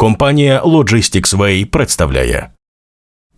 Компанія Logistics Way представляє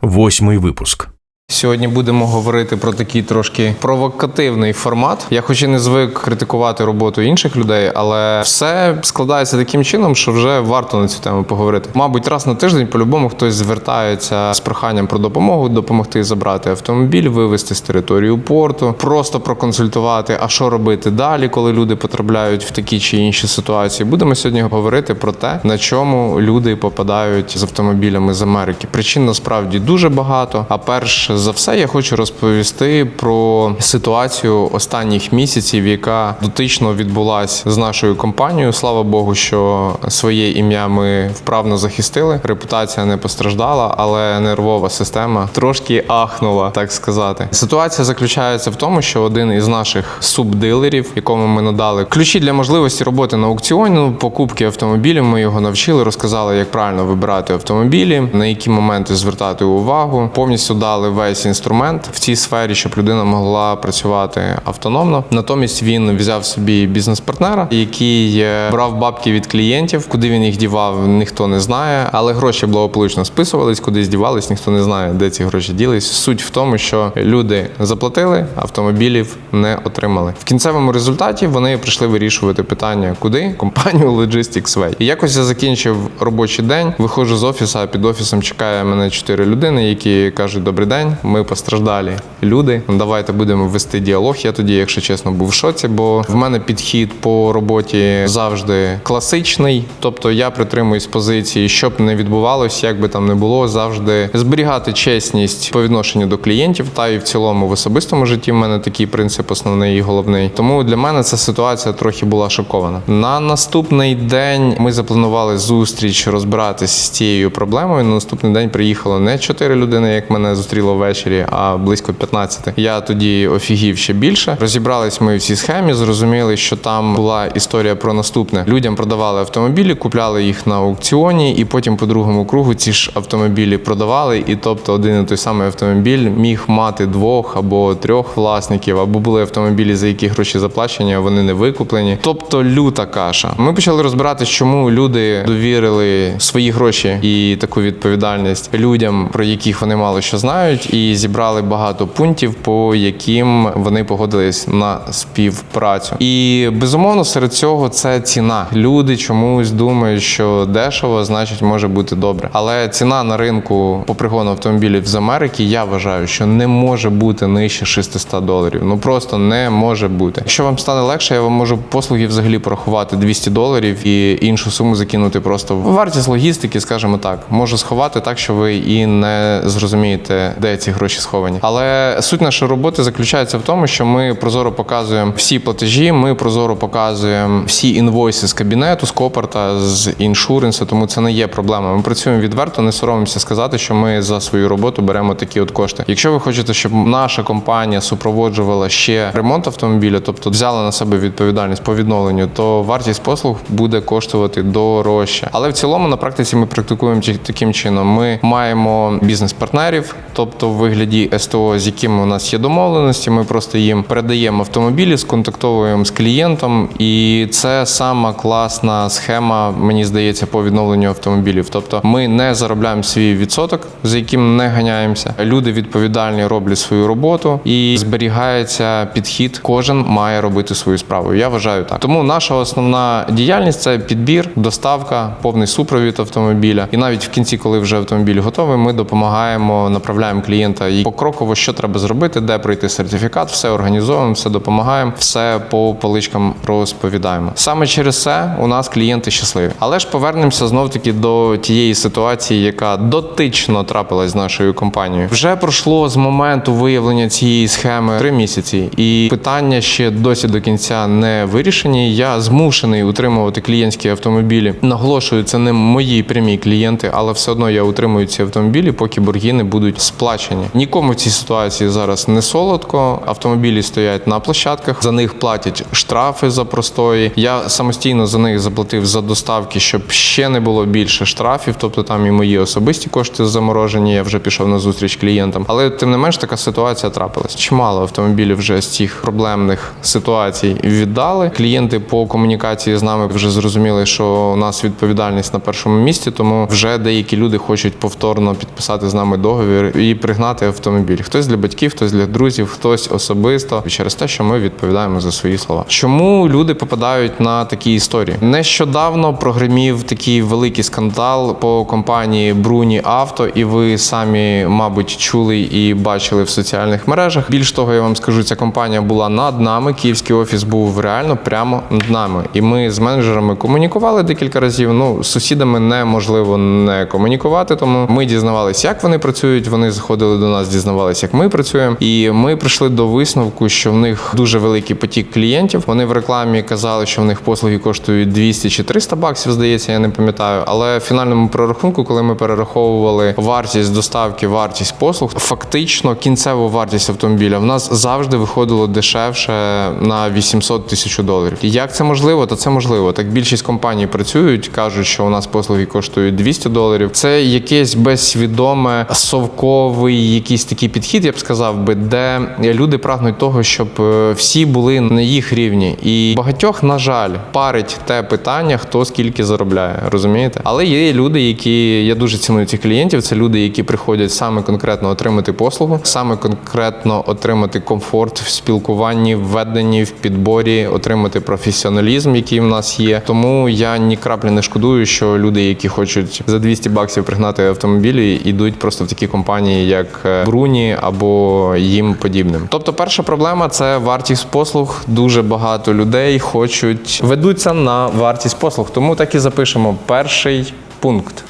восьмий випуск. Сьогодні будемо говорити про такий трошки провокативний формат. Я хоч і не звик критикувати роботу інших людей, але все складається таким чином, що вже варто на цю тему поговорити. Мабуть, раз на тиждень по-любому хтось звертається з проханням про допомогу, допомогти забрати автомобіль, вивезти з території порту, просто проконсультувати, а що робити далі, коли люди потрапляють в такі чи інші ситуації. Будемо сьогодні говорити про те, на чому люди попадають з автомобілями з Америки. Причин насправді дуже багато. А перш за все, я хочу розповісти про ситуацію останніх місяців, яка дотично відбулася з нашою компанією. Слава Богу, що своє ім'я ми вправно захистили. Репутація не постраждала, але нервова система трошки ахнула, так сказати. Ситуація заключається в тому, що один із наших субдилерів, якому ми надали ключі для можливості роботи на аукціоні, ну, покупки автомобілів. Ми його навчили, розказали, як правильно вибирати автомобілі, на які моменти звертати увагу. Повністю дали весь інструмент в цій сфері, щоб людина могла працювати автономно. Натомість він взяв собі бізнес-партнера, який е, брав бабки від клієнтів, куди він їх дівав, ніхто не знає. Але гроші благополучно списувались, куди здівались, ніхто не знає, де ці гроші ділись. Суть в тому, що люди заплатили, автомобілів не отримали. В кінцевому результаті вони прийшли вирішувати питання, куди компанію Logistics Way. І якось я закінчив робочий день, виходжу з офісу, а під офісом чекає мене чотири людини, які кажуть: Добрий день, ми постраждалі люди. Давайте будемо вести діалог. Я тоді, якщо чесно, був в шоці, бо в мене підхід по роботі завжди класичний. Тобто я притримуюсь позиції, щоб не відбувалося, як би там не було, завжди зберігати чесність по відношенню до клієнтів, та і в цілому в особистому житті в мене такий принцип основний і головний. Тому для мене ця ситуація трохи була шокована. На наступний день ми запланували зустріч розбиратись з цією проблемою. На наступний день приїхало не чотири людини, як мене зустріло ввечері, а близько 15. Я тоді офігів ще більше. Розібрались ми в цій схемі, зрозуміли, що там була історія про наступне: людям продавали автомобілі, купляли їх на аукціоні, і потім по другому кругу ці ж автомобілі продавали. І тобто один і той самий автомобіль міг мати двох або трьох власників, або були автомобілі, за які гроші заплачені, а вони не викуплені. Тобто люта каша. Ми почали розбиратись, чому люди довірили свої гроші і таку відповідальність людям, про яких вони мало що знають, і зібрали багато пунктів, по яким вони погодились на співпрацю. І безумовно, серед цього це ціна. Люди чомусь думають, що дешево, значить, може бути добре. Але ціна на ринку по пригону автомобілів з Америки, я вважаю, що не може бути нижче 600 доларів. Ну просто не може бути. Якщо вам стане легше, я вам можу послуги взагалі порахувати 200 доларів і іншу суму закинути просто в вартість логістики, скажімо так. Можу сховати так, що ви і не зрозумієте, де ці гроші сховані. Але суть нашої роботи заключається в тому, що ми прозоро показуємо всі платежі. Ми прозоро показуємо всі інвойси з кабінету, з копорта, з іншуренсу. Тому це не є проблема. Ми працюємо відверто, не соромимося сказати, що ми за свою роботу беремо такі от кошти. Якщо ви хочете, щоб наша компанія супроводжувала ще ремонт автомобіля, тобто взяла на себе відповідальність по відновленню, то вартість послуг буде коштувати дорожче. Але в цілому на практиці ми практикуємо таким чином. Ми маємо бізнес-партнерів, тобто в вигляді СТО, з якими у нас є домовленості. Ми просто їм передаємо автомобілі, сконтактовуємо з клієнтом, і це сама класна схема, мені здається, по відновленню автомобілів. Тобто, ми не заробляємо свій відсоток, за яким не ганяємося. Люди відповідальні роблять свою роботу і зберігається підхід. Кожен має робити свою справу. Я вважаю так. Тому наша основна діяльність це підбір, доставка, повний супровід автомобіля. І навіть в кінці, коли вже автомобіль готовий, ми допомагаємо, направляємо клієнта і покроково, що треба зробити, де пройти сертифікат, все організовуємо, все допомагаємо, все по поличкам розповідаємо. Саме через це у нас клієнти щасливі. Але ж повернемося знов таки до тієї ситуації, яка дотично трапилась з нашою компанією. Вже пройшло з моменту виявлення цієї схеми три місяці, і питання ще досі до кінця не вирішені. Я змушений утримувати клієнтські автомобілі. Наголошую, це не мої прямі клієнти, але все одно я утримую ці автомобілі, поки борги не будуть сплачені. Бачення. Нікому в цій ситуації зараз не солодко. Автомобілі стоять на площадках, за них платять штрафи за простої. Я самостійно за них заплатив за доставки, щоб ще не було більше штрафів. Тобто там і мої особисті кошти заморожені. Я вже пішов на зустріч клієнтам. Але тим не менш така ситуація трапилась. Чимало автомобілів вже з цих проблемних ситуацій віддали. Клієнти по комунікації з нами вже зрозуміли, що у нас відповідальність на першому місці, тому вже деякі люди хочуть повторно підписати з нами договір і пригнати автомобіль. Хтось для батьків, хтось для друзів, хтось особисто через те, що ми відповідаємо за свої слова. Чому люди попадають на такі історії? Нещодавно прогремів такий великий скандал по компанії Бруні Авто, і ви самі, мабуть, чули і бачили в соціальних мережах. Більш того, я вам скажу, ця компанія була над нами. Київський офіс був реально прямо над нами. І ми з менеджерами комунікували декілька разів. Ну, з сусідами неможливо не комунікувати, тому ми дізнавалися, як вони працюють. Вони заходили до нас, дізнавалися, як ми працюємо. І ми прийшли до висновку, що в них дуже великий потік клієнтів. Вони в рекламі казали, що в них послуги коштують 200 чи 300 баксів, здається, я не пам'ятаю. Але в фінальному прорахунку, коли ми перераховували вартість доставки, вартість послуг, фактично кінцеву вартість автомобіля в нас завжди виходило дешевше на 800 тисяч доларів. Як це можливо? Та це можливо. Так більшість компаній працюють, кажуть, що у нас послуги коштують 200 доларів. Це якесь безсвідоме совковий якийсь такий підхід, я б сказав би, де люди прагнуть того, щоб е, всі були на їх рівні. І багатьох, на жаль, парить те питання, хто скільки заробляє. Розумієте? Але є люди, які я дуже ціную цих клієнтів. Це люди, які приходять саме конкретно отримати послугу, саме конкретно отримати комфорт в спілкуванні, в веденні, в підборі, отримати професіоналізм, який в нас є. Тому я ні краплі не шкодую, що люди, які хочуть за 200 баксів пригнати автомобілі, йдуть просто в такі компанії, як е, Бруні або їм подібним. Тобто, перша проблема це вартість послуг. Дуже багато людей хочуть ведуться на вартість послуг. Тому так і запишемо перший пункт.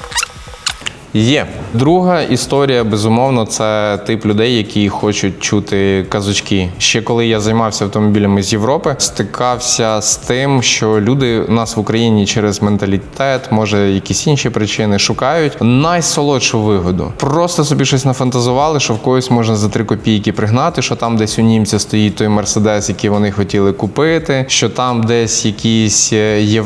Є друга історія, безумовно, це тип людей, які хочуть чути казочки. Ще коли я займався автомобілями з Європи, стикався з тим, що люди у нас в Україні через менталітет, може якісь інші причини, шукають найсолодшу вигоду. Просто собі щось нафантазували, що в когось можна за три копійки пригнати, що там десь у німця стоїть той мерседес, який вони хотіли купити, що там десь якийсь е,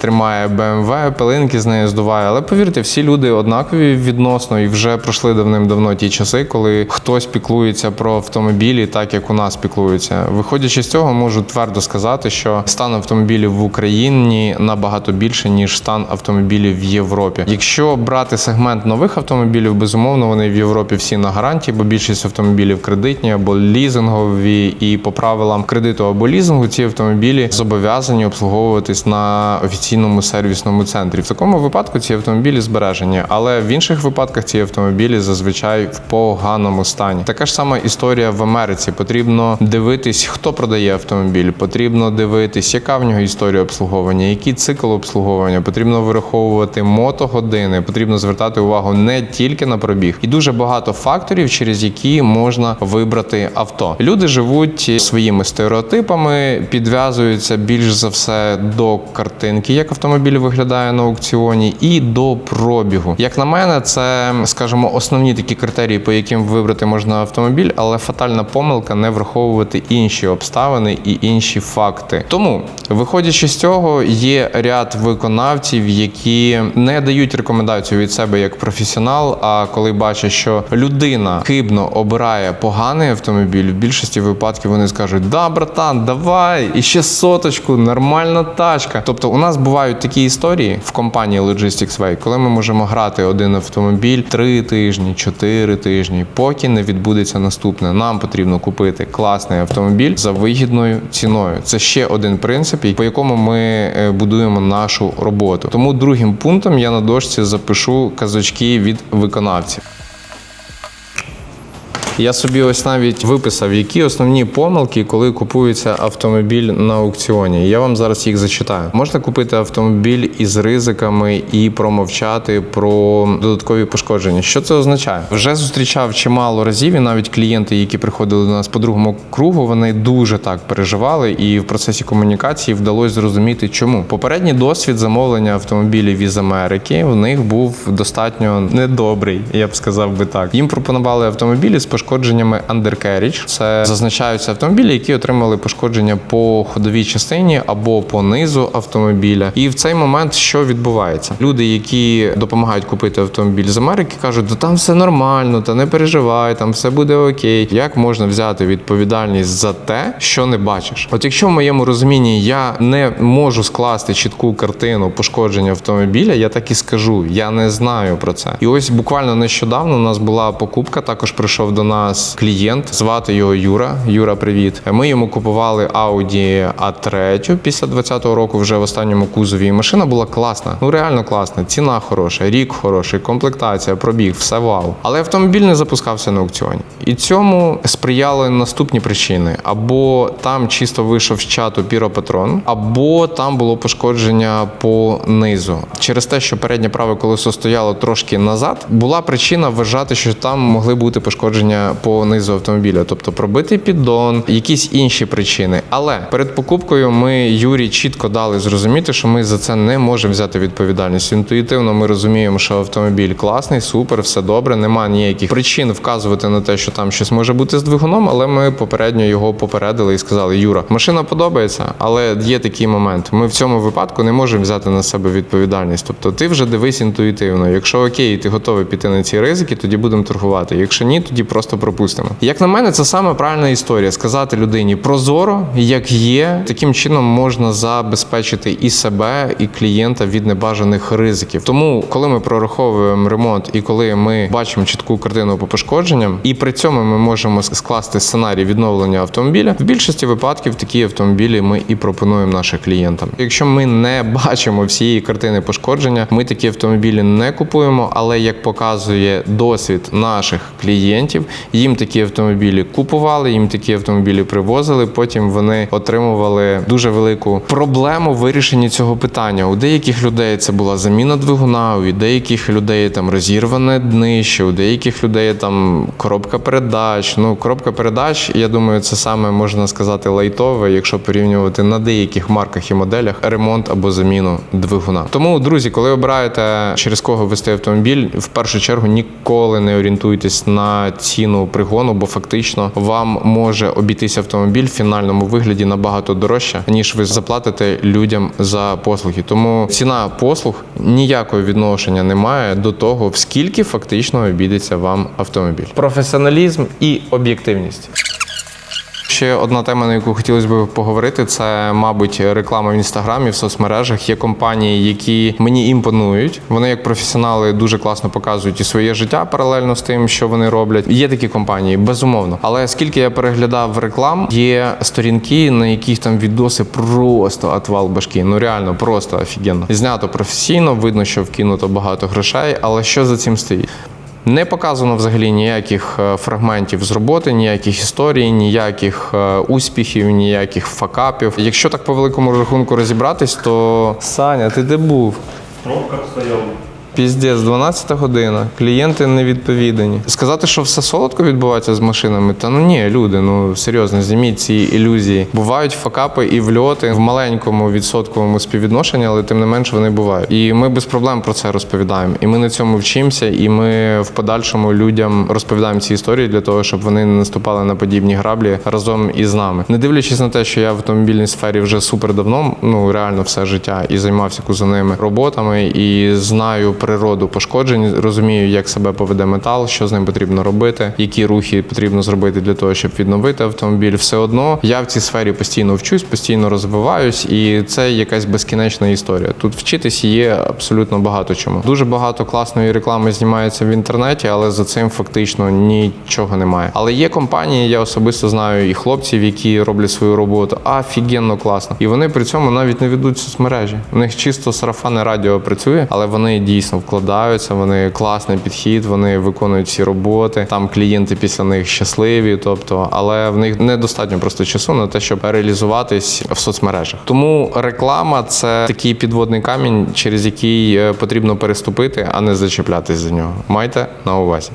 тримає BMW, пилинки з нею здуває. Але повірте, всі люди однакові відносно і вже пройшли давним-давно ті часи, коли хтось піклується про автомобілі, так як у нас піклуються. Виходячи з цього, можу твердо сказати, що стан автомобілів в Україні набагато більше ніж стан автомобілів в Європі. Якщо брати сегмент нових автомобілів, безумовно вони в Європі всі на гарантії, бо більшість автомобілів кредитні або лізингові, і по правилам кредиту або лізингу ці автомобілі зобов'язані обслуговуватись на офіційному сервісному центрі. В такому випадку ці автомобілі збережені, але в інших випадках ці автомобілі зазвичай в поганому стані. Така ж сама історія в Америці. Потрібно дивитись, хто продає автомобіль. Потрібно дивитись, яка в нього історія обслуговування, який цикл обслуговування. Потрібно вираховувати мотогодини. Потрібно звертати увагу не тільки на пробіг, і дуже багато факторів, через які можна вибрати авто. Люди живуть своїми стереотипами, підв'язуються більш за все до картинки, як автомобіль виглядає на аукціоні, і до пробігу. Як на мене, це скажімо, основні такі критерії, по яким вибрати можна автомобіль, але фатальна помилка не враховувати інші обставини і інші факти. Тому, виходячи з цього, є ряд виконавців, які не дають рекомендацію від себе як професіонал. А коли бачать, що людина хибно обирає поганий автомобіль, в більшості випадків вони скажуть: Да, братан, давай, і ще соточку, нормальна тачка. Тобто, у нас бувають такі історії в компанії Logistics Way, коли ми можемо грати один автомобіль три тижні, чотири тижні, поки не відбудеться наступне. Нам потрібно купити класний автомобіль за вигідною ціною. Це ще один принцип, по якому ми е, будуємо нашу роботу. Тому другим пунктом я на дошці запишу казочки від виконавців. Я собі ось навіть виписав, які основні помилки, коли купується автомобіль на аукціоні. Я вам зараз їх зачитаю. Можна купити автомобіль із ризиками і промовчати про додаткові пошкодження. Що це означає? Вже зустрічав чимало разів, і навіть клієнти, які приходили до нас по другому кругу, вони дуже так переживали, і в процесі комунікації вдалося зрозуміти, чому попередній досвід замовлення автомобілів із Америки в них був достатньо недобрий, я б сказав би так. Їм пропонували автомобілі з пошкодженнями undercarriage. Це зазначаються автомобілі, які отримали пошкодження по ходовій частині або по низу автомобіля. І в цей момент що відбувається? Люди, які допомагають купити автомобіль з Америки, кажуть, да там все нормально, та не переживай, там все буде окей. Як можна взяти відповідальність за те, що не бачиш? От якщо в моєму розумінні я не можу скласти чітку картину пошкодження автомобіля, я так і скажу, я не знаю про це. І ось буквально нещодавно у нас була покупка. Також прийшов до нас клієнт, звати його Юра. Юра, привіт. Ми йому купували Audi A3 після 20-го року, вже в останньому кузові. І машина була класна. Ну реально класна. Ціна хороша, рік хороший, комплектація, пробіг, все вау. Але автомобіль не запускався на аукціоні. І цьому сприяли наступні причини: або там чисто вийшов з чату піропатрон, або там було пошкодження по низу. Через те, що переднє праве колесо стояло трошки назад, була причина вважати, що там могли бути пошкодження по низу автомобіля, тобто пробитий піддон, якісь інші причини. Але перед покупкою ми Юрі чітко дали зрозуміти, що ми за це не можемо взяти відповідальність. Інтуїтивно ми розуміємо, що автомобіль класний, супер, все добре, немає ніяких причин вказувати на те, що там щось може бути з двигуном, але ми попередньо його попередили і сказали: Юра, машина подобається, але є такий момент. Ми в цьому випадку не можемо взяти на себе відповідальність. Тобто, ти вже дивись інтуїтивно. Якщо окей, ти готовий піти на ці ризики, тоді будемо торгувати. Якщо ні, тоді просто пропустимо. Як на мене, це саме правильна історія. Сказати людині прозоро, як є, таким чином можна забезпечити і себе, і клієнта від небажаних ризиків. Тому, коли ми прораховуємо ремонт і коли ми бачимо чітку картину по пошкодженням, і при цьому ми можемо скласти сценарій відновлення автомобіля, в більшості випадків такі автомобілі ми і пропонуємо нашим клієнтам. Якщо ми не бачимо всієї картини пошкодження, ми такі автомобілі не купуємо. Але як показує досвід наших клієнтів, їм такі автомобілі купували, їм такі автомобілі привозили. Потім вони отримували дуже велику проблему в вирішенні цього питання. У деяких людей це була заміна двигуна, у деяких людей там розірване днище, у деяких людей там коробка передач. Ну, коробка передач, я думаю, це саме можна сказати лайтове, якщо порівнювати на деяких марках і моделях ремонт або заміну двигуна. Тому, друзі, коли обираєте через кого вести автомобіль, в першу чергу ніколи не орієнтуйтесь на ціну пригону, бо фактично вам може обійтися автомобіль в фінальному вигляді набагато дорожче, ніж ви заплатите людям за послуги. Тому ціна послуг ніякого відношення не має до того, в скільки фактично обійдеться вам автомобіль. Професіоналізм і об'єктивність. Ще одна тема, на яку хотілося б поговорити, це, мабуть, реклама в інстаграмі, в соцмережах. Є компанії, які мені імпонують. Вони, як професіонали, дуже класно показують і своє життя паралельно з тим, що вони роблять. Є такі компанії, безумовно. Але скільки я переглядав реклам, є сторінки, на яких там відоси просто отвал башки. Ну реально, просто офігенно. Знято професійно, видно, що вкинуто багато грошей. Але що за цим стоїть? Не показано взагалі ніяких е, фрагментів з роботи, ніяких історій, ніяких е, успіхів, ніяких факапів. Якщо так по великому рахунку розібратись, то Саня, ти де був? Пробка стояла. Піздець, 12 година, клієнти не відповідані. Сказати, що все солодко відбувається з машинами, та ну ні, люди, ну серйозно, зніміть ці ілюзії. Бувають факапи і вльоти в маленькому відсотковому співвідношенні, але тим не менш вони бувають. І ми без проблем про це розповідаємо. І ми на цьому вчимося, і ми в подальшому людям розповідаємо ці історії для того, щоб вони не наступали на подібні граблі разом із нами. Не дивлячись на те, що я в автомобільній сфері вже супер давно, ну реально все життя, і займався кузовними роботами, і знаю природу пошкоджень, розумію, як себе поведе метал, що з ним потрібно робити, які рухи потрібно зробити для того, щоб відновити автомобіль. Все одно я в цій сфері постійно вчусь, постійно розвиваюсь, і це якась безкінечна історія. Тут вчитись є абсолютно багато чому. Дуже багато класної реклами знімається в інтернеті, але за цим фактично нічого немає. Але є компанії, я особисто знаю і хлопців, які роблять свою роботу офігенно класно, і вони при цьому навіть не ведуть соцмережі. У них чисто сарафанне радіо працює, але вони дійсно дійсно вкладаються. Вони класний підхід, вони виконують всі роботи. Там клієнти після них щасливі. Тобто, але в них недостатньо просто часу на те, щоб реалізуватись в соцмережах. Тому реклама це такий підводний камінь, через який е, потрібно переступити, а не зачеплятись за нього. Майте на увазі.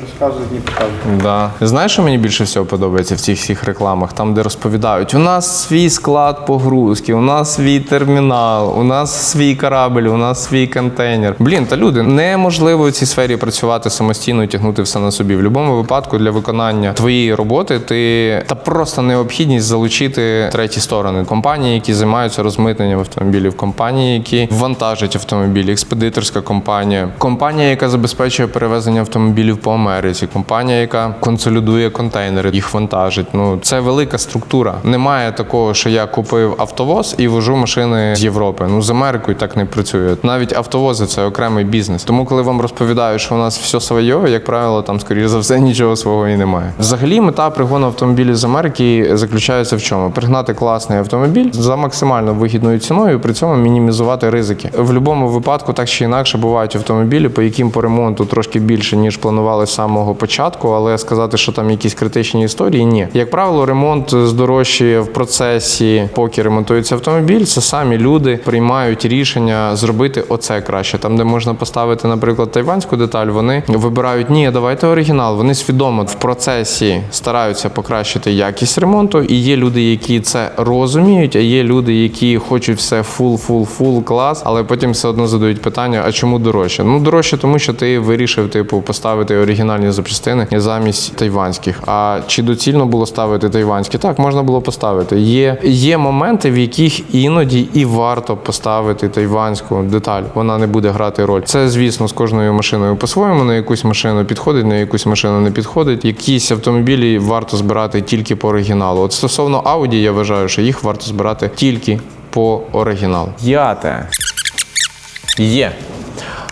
Розказують, не показують. Да. Знаєш, що мені більше всього подобається в цих всіх рекламах, там, де розповідають, у нас свій склад погрузки, у нас свій термінал, у нас свій корабль, у нас свій контейнер. Блін, та люди, неможливо в цій сфері працювати самостійно і тягнути все на собі. В будь-якому випадку для виконання твоєї роботи ти та просто необхідність залучити треті сторони. Компанії, які займаються розмитненням автомобілів, компанії, які вантажать автомобілі, експедиторська компанія, компанія, яка забезпечує перевезення автомобілів по Америці, компанія, яка консолідує контейнери, їх вантажить. Ну це велика структура. Немає такого, що я купив автовоз і вожу машини з Європи. Ну з Америкою так не працює. Навіть автовози це окремий бізнес. Тому, коли вам розповідають, що у нас все своє, як правило, там скоріш за все нічого свого і немає. Взагалі, мета пригону автомобілів з Америки заключається в чому? Пригнати класний автомобіль за максимально вигідною ціною, при цьому мінімізувати ризики. В будь-якому випадку, так чи інакше, бувають автомобілі, по яким по ремонту трошки більше ніж планували з самого початку, але сказати, що там якісь критичні історії, ні. Як правило, ремонт здорожчує в процесі, поки ремонтується автомобіль. Це самі люди приймають рішення зробити оце краще. Там, де можна поставити, наприклад, тайванську деталь, вони вибирають ні, давайте оригінал. Вони свідомо в процесі стараються покращити якість ремонту. І є люди, які це розуміють, а є люди, які хочуть все фул, фул, фул клас, але потім все одно задають питання: а чому дорожче? Ну дорожче, тому що ти вирішив, типу, поставити оригінальні запчастини замість тайванських. А чи доцільно було ставити тайванські? Так, можна було поставити. Є, є моменти, в яких іноді і варто поставити тайванську деталь. Вона не буде грати роль. Це, звісно, з кожною машиною по-своєму. На якусь машину підходить, на якусь машину не підходить. Якісь автомобілі варто збирати тільки по оригіналу. От стосовно Audi, я вважаю, що їх варто збирати тільки по оригіналу. П'яте. Є.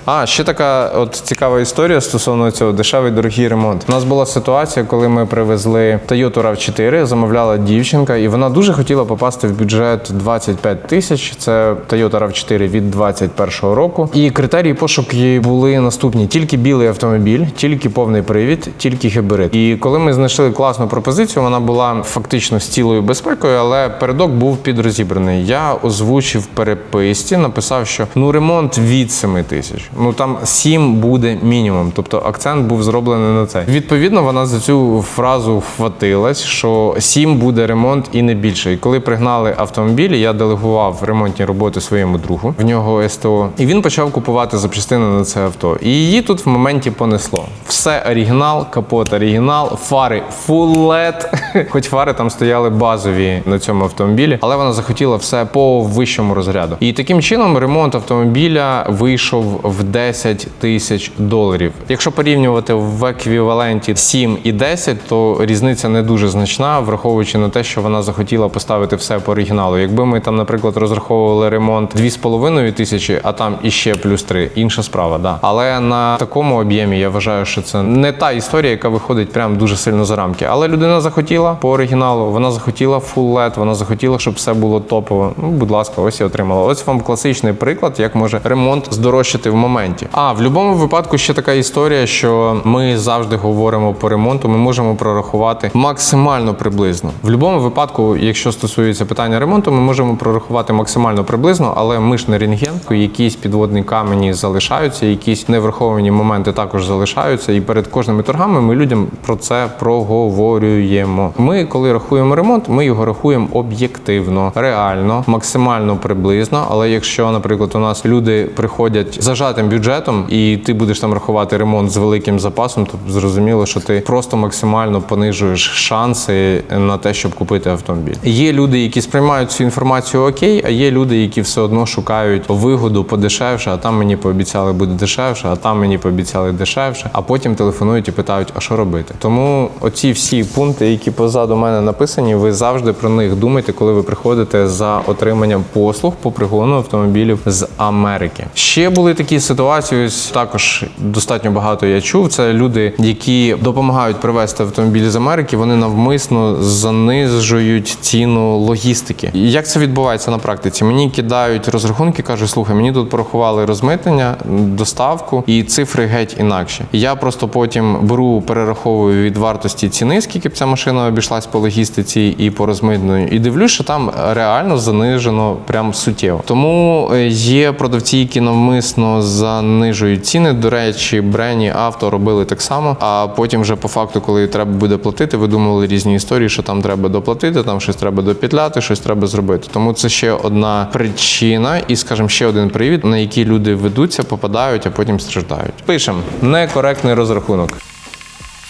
А, ще така от цікава історія стосовно цього дешевий дорогий ремонт. У нас була ситуація, коли ми привезли Toyota RAV4, замовляла дівчинка, і вона дуже хотіла попасти в бюджет 25 тисяч. Це Toyota RAV4 від 21 року. І критерії пошуку її були наступні: тільки білий автомобіль, тільки повний привід, тільки гібрид. І коли ми знайшли класну пропозицію, вона була фактично з цілою безпекою, але передок був підрозібраний. Я озвучив переписці, написав, що ну ремонт від 7 тисяч. Ну там 7 буде мінімум. Тобто акцент був зроблений на це. Відповідно, вона за цю фразу вхватилась, що 7 буде ремонт і не більше. І коли пригнали автомобілі, я делегував ремонтні роботи своєму другу. В нього СТО, і він почав купувати запчастини на це авто. І її тут в моменті понесло. Все оригінал, капот оригінал, фари full LED. Хоч фари там стояли базові на цьому автомобілі, але вона захотіла все по вищому розряду. І таким чином ремонт автомобіля вийшов в 10 тисяч доларів. Якщо порівнювати в еквіваленті 7 і 10, то різниця не дуже значна, враховуючи на те, що вона захотіла поставити все по оригіналу. Якби ми там, наприклад, розраховували ремонт 2,5 тисячі, а там іще плюс 3, інша справа, да. Але на такому об'ємі я вважаю, що це не та історія, яка виходить прям дуже сильно за рамки. Але людина захотіла по оригіналу, вона захотіла full LED, вона захотіла, щоб все було топово. Ну, будь ласка, ось і отримала. Ось вам класичний приклад, як може ремонт здорожчати в моменті. А в будь-якому випадку ще така історія, що ми завжди говоримо по ремонту, ми можемо прорахувати максимально приблизно. В будь-якому випадку, якщо стосується питання ремонту, ми можемо прорахувати максимально приблизно, але ми ж не рентген, якісь підводні камені залишаються, якісь невраховані моменти також залишаються. І перед кожними торгами ми людям про це проговорюємо. Ми, коли рахуємо ремонт, ми його рахуємо об'єктивно, реально, максимально приблизно. Але якщо, наприклад, у нас люди приходять зажатим бюджетом, і ти будеш там рахувати ремонт з великим запасом, то зрозуміло, що ти просто максимально понижуєш шанси на те, щоб купити автомобіль. Є люди, які сприймають цю інформацію окей, а є люди, які все одно шукають вигоду подешевше, а там мені пообіцяли буде дешевше, а там мені пообіцяли дешевше, а потім телефонують і питають, а що робити. Тому оці всі пункти, які позаду мене написані, ви завжди про них думайте, коли ви приходите за отриманням послуг по пригону автомобілів з Америки. Ще були такі ситуацію також достатньо багато я чув. Це люди, які допомагають привезти автомобілі з Америки. Вони навмисно занижують ціну логістики. Як це відбувається на практиці? Мені кидають розрахунки, кажуть, слухай, мені тут порахували розмитнення, доставку і цифри геть інакші. Я просто потім беру, перераховую від вартості ціни, скільки б ця машина обійшлась по логістиці і по розмитненню, і дивлюсь, що там реально занижено прям суттєво. Тому е, є продавці, які навмисно занижують ціни. До речі, Брені авто робили так само. А потім, вже по факту, коли треба буде платити, видумували різні історії, що там треба доплатити, там щось треба допідляти, щось треба зробити. Тому це ще одна причина, і, скажімо, ще один привід, на який люди ведуться, попадають, а потім страждають. Пишемо некоректний розрахунок.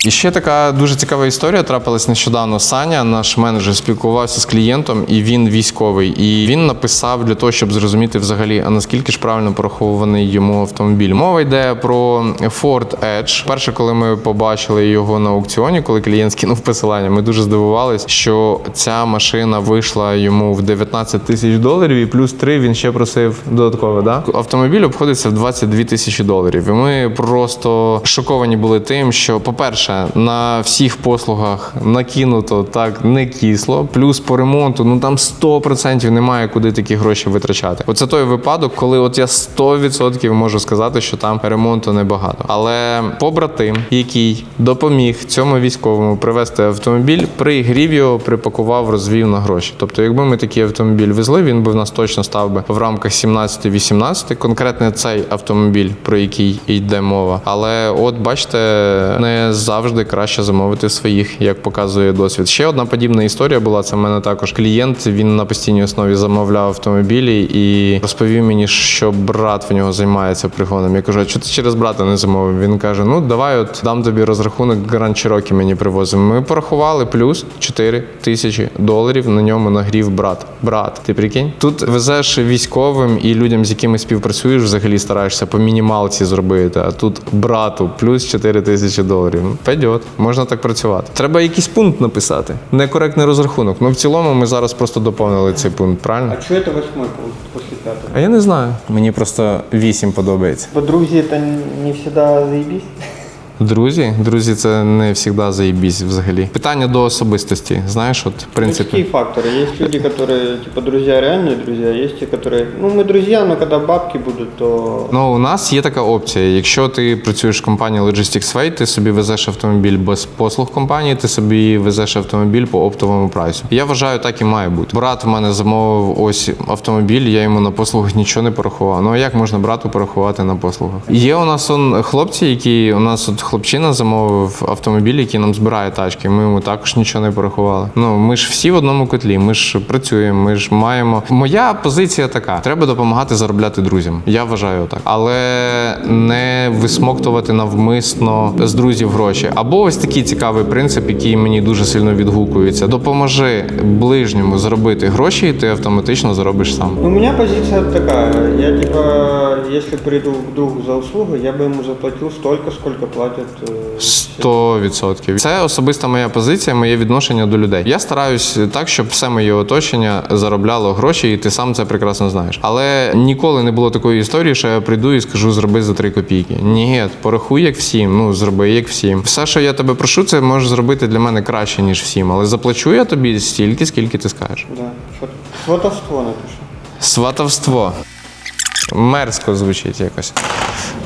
І ще така дуже цікава історія трапилась нещодавно. Саня, наш менеджер, спілкувався з клієнтом, і він військовий. І він написав для того, щоб зрозуміти взагалі, а наскільки ж правильно порахований йому автомобіль. Мова йде про Ford Edge. Перше, коли ми побачили його на аукціоні, коли клієнт скинув посилання, ми дуже здивувались, що ця машина вийшла йому в 19 тисяч доларів, і плюс 3 він ще просив додатково. Да? Автомобіль обходиться в 22 тисячі доларів. І ми просто шоковані були тим, що, по-перше, на всіх послугах накинуто так не кисло. Плюс по ремонту, ну там 100% немає куди такі гроші витрачати. Оце той випадок, коли от я 100% можу сказати, що там ремонту небагато. Але побратим, який допоміг цьому військовому привезти автомобіль, пригрів його, припакував, розвів на гроші. Тобто, якби ми такий автомобіль везли, він би в нас точно став би в рамках 17-18. Конкретно цей автомобіль, про який йде мова. Але от бачите, не завжди краще замовити своїх, як показує досвід. Ще одна подібна історія була. Це в мене також клієнт. Він на постійній основі замовляв автомобілі і розповів мені, що брат в нього займається пригоном. Я кажу, а чого ти через брата не замовив? Він каже: Ну давай, от дам тобі розрахунок Grand Cherokee мені привозив. Ми порахували плюс 4 тисячі доларів. На ньому нагрів брат. Брат, ти прикинь? Тут везеш військовим і людям, з якими співпрацюєш, взагалі стараєшся по мінімалці зробити. А тут брату плюс 4 тисячі доларів. Пойдет, можна так працювати. Треба якийсь пункт написати. Некоректний розрахунок. Ну в цілому ми зараз просто доповнили цей пункт, правильно? А чого це восьмой пункт після пятого? А я не знаю. Мені просто вісім подобається. Бо друзі це не завжди заебись. Друзі, друзі, це не завжди заєбісь взагалі. Питання до особистості. Знаєш, от в Ну, принципі. какие факторы? Есть люди, которые типа друзья, реальные друзья, есть те, которые, ну мы друзья, но когда бабки будут, то Ну, у нас є така опція. Якщо ти працюєш в компанії Logistics Way, ти собі везеш автомобіль без послуг компанії, ти собі везеш автомобіль по оптовому прайсу. Я вважаю, так і має бути. Брат в мене замовив ось автомобіль, я йому на послугах нічого не порахував. Ну а як можна брату порахувати на послугах? Є у нас он хлопці, які у нас от хлопчина замовив автомобіль, який нам збирає тачки. Ми йому також нічого не порахували. Ну ми ж всі в одному котлі. Ми ж працюємо. Ми ж маємо. Моя позиція така: треба допомагати заробляти друзям. Я вважаю так, але не висмоктувати навмисно з друзів гроші. Або ось такий цікавий принцип, який мені дуже сильно відгукується: допоможи ближньому заробити гроші, і ти автоматично заробиш сам. Ну, у мене позиція така: я типа, якщо прийду в другу за услугу, я би йому заплатив стільки, скільки платить Е, Сто відсотків. Це особиста моя позиція, моє відношення до людей. Я стараюсь так, щоб все моє оточення заробляло гроші, і ти сам це прекрасно знаєш. Але ніколи не було такої історії, що я прийду і скажу зроби за три копійки. Ні, порахуй як всім. Ну зроби як всім. Все, що я тебе прошу, це можеш зробити для мене краще ніж всім. Але заплачу я тобі стільки, скільки ти скажеш. Да. Сватовство напишу. Сватовство. Мерзко звучить якось.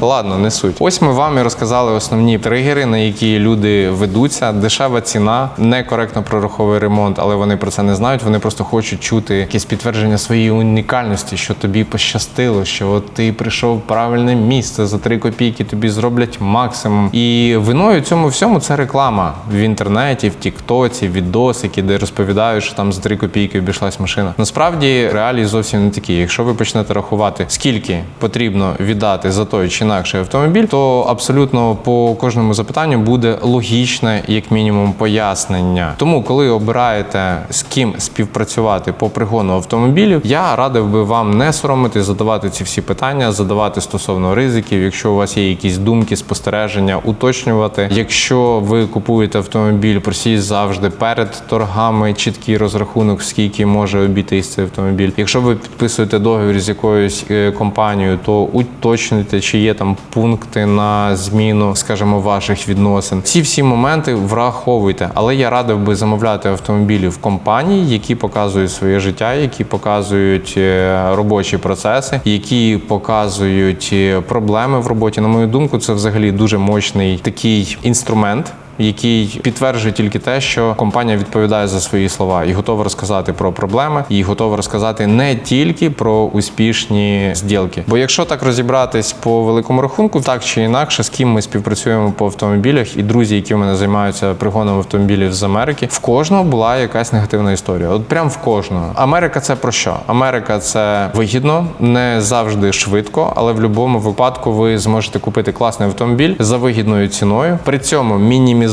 Ладно, не суть. Ось ми вам і розказали основні тригери, на які люди ведуться. Дешева ціна, некоректно прораховує ремонт, але вони про це не знають. Вони просто хочуть чути якесь підтвердження своєї унікальності, що тобі пощастило, що от ти прийшов в правильне місце за три копійки, тобі зроблять максимум. І виною цьому всьому це реклама в інтернеті, в Тіктоці, відосики, де розповідають, що там за три копійки обійшлась машина. Насправді реалії зовсім не такі. Якщо ви почнете рахувати, скільки потрібно віддати за той чи інакший автомобіль, то абсолютно по кожному запитанню буде логічне, як мінімум, пояснення. Тому, коли обираєте з ким співпрацювати по пригону автомобілів, я радив би вам не соромити, задавати ці всі питання, задавати стосовно ризиків. Якщо у вас є якісь думки, спостереження, уточнювати. Якщо ви купуєте автомобіль, просіть завжди перед торгами чіткий розрахунок, скільки може обійтись цей автомобіль. Якщо ви підписуєте договір з якоюсь е, компанією, то уточнюйте, чи є там пункти на зміну, скажімо, ваших відносин. Ці всі моменти враховуйте. Але я радив би замовляти автомобілі в компанії, які показують своє життя, які показують е, робочі процеси, які показують е, проблеми в роботі. На мою думку, це взагалі дуже мощний такий інструмент. Який підтверджує тільки те, що компанія відповідає за свої слова і готова розказати про проблеми, і готова розказати не тільки про успішні зділки. Бо якщо так розібратись по великому рахунку, так чи інакше, з ким ми співпрацюємо по автомобілях, і друзі, які в мене займаються пригоном автомобілів з Америки, в кожного була якась негативна історія. От прям в кожного. Америка це про що? Америка це вигідно, не завжди швидко, але в будь-якому випадку ви зможете купити класний автомобіль за вигідною ціною. При цьому мінімізувати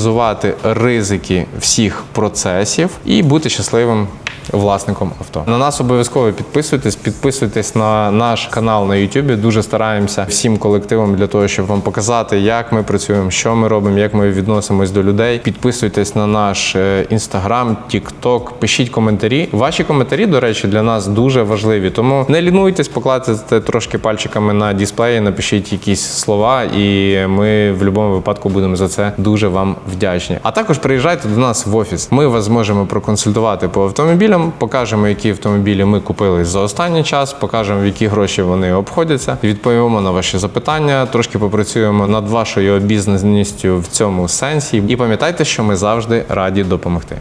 ризики всіх процесів і бути щасливим. Власником авто на нас обов'язково підписуйтесь, підписуйтесь на наш канал на YouTube. Дуже стараємося всім колективом для того, щоб вам показати, як ми працюємо, що ми робимо, як ми відносимось до людей. Підписуйтесь на наш інстаграм, тікток, пишіть коментарі. Ваші коментарі, до речі, для нас дуже важливі. Тому не лінуйтесь, покладайте трошки пальчиками на дисплеї, напишіть якісь слова, і ми в будь-якому випадку будемо за це дуже вам вдячні. А також приїжджайте до нас в офіс. Ми вас зможемо проконсультувати по автомобілям, покажемо, які автомобілі ми купили за останній час, покажемо, в які гроші вони обходяться. Відповімо на ваші запитання, трошки попрацюємо над вашою бізнесністю в цьому сенсі. І пам'ятайте, що ми завжди раді допомогти.